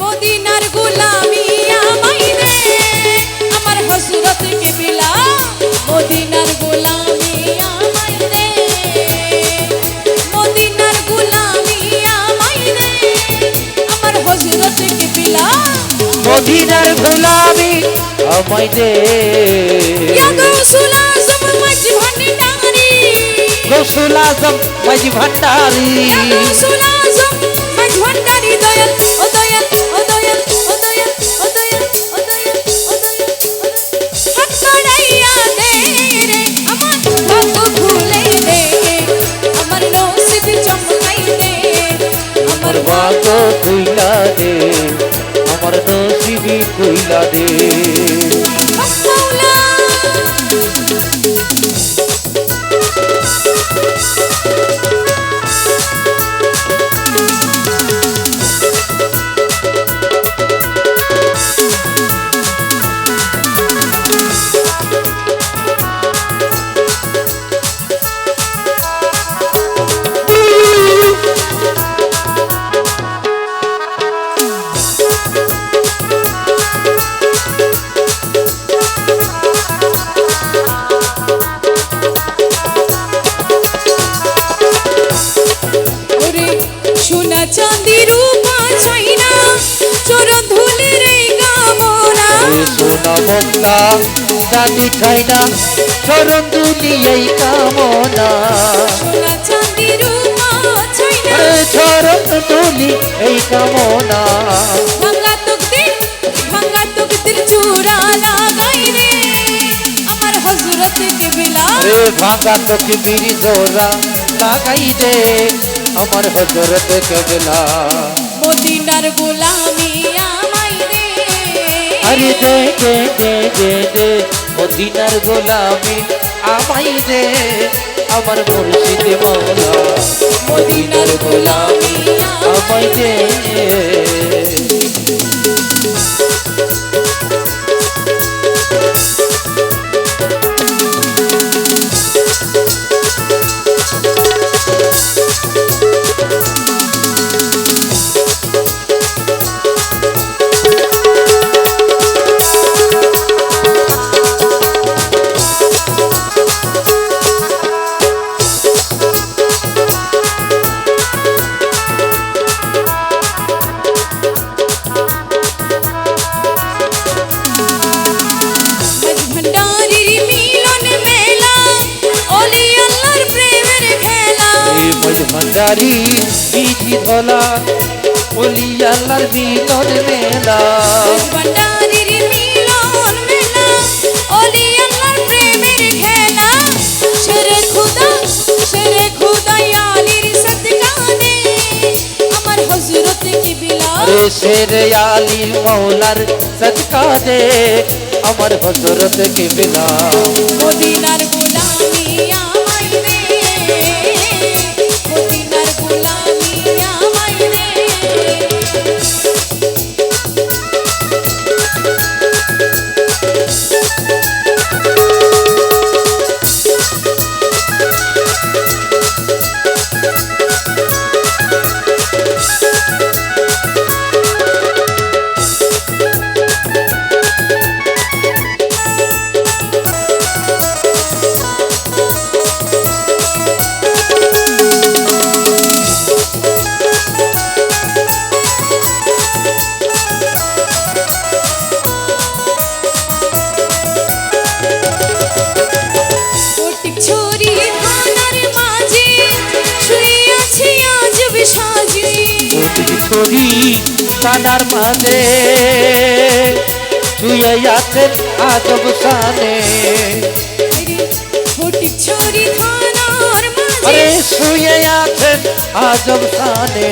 মদিনার গোলামি আমাই রে আমার হজরত কেবিলা মদিনার গোলামি আমাই রে মদিনার গোলামি আমাই রে আমার হজরত কেবিলা মদিনার গোলামি আমায় দে। আজম মাঝ ভান্ডারি। গৌসুল আজম। বাগ কইলা দে আমার নসিবি কইলা দে। মক্কা চাঁদি চাইনা চরণ দুলি এই কামনা চরণ দুলি এই কামনা। ভাঙা তোকে বিরি জোরা লাগাই দে আমার হজরত কেবলা। মদিনার গোলামি আরে দে দে দে দে দে মদিনার গোলামি আমাই দে আমার মুর্শিদে মৌলা। ভান্ডারি বিজি ধলা ওলি আল্লাহর মিলন মেলা। ভান্ডারির মিলন মেলা ওলি আল্লাহর প্রেমের খেলা। শেরে খুদা শেরে খুদা আলীর আমার হযরত রে শের আলী আমার কেবলা মদিনার গোলামি কোটি কানার মাঝে। শুয়ে আছেন আজব সানে। আরে শুয়ে আছেন আজব সানে।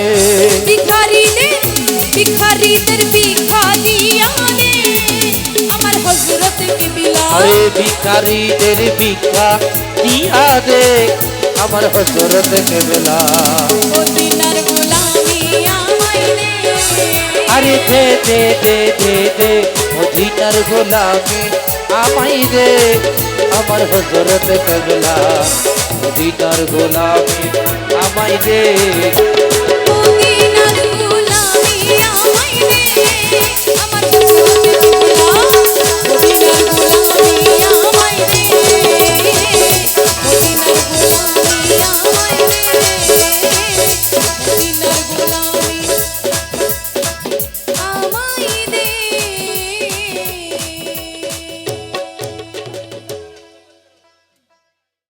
ভিখারিদের ভিখারিদের ভিখা দিয়া আমার হযরত কে কিবলা আরে ভিখারিদের ভিক্ষা দিয়া দে। আমার হজরত কেবলা মদিনার গোলামি আমায় রে আরে দে দে দে দে দে মদিনার গোলামি আমাই দে, আমার হজরত কেবলা মদিনার গোলামি আমাই দে।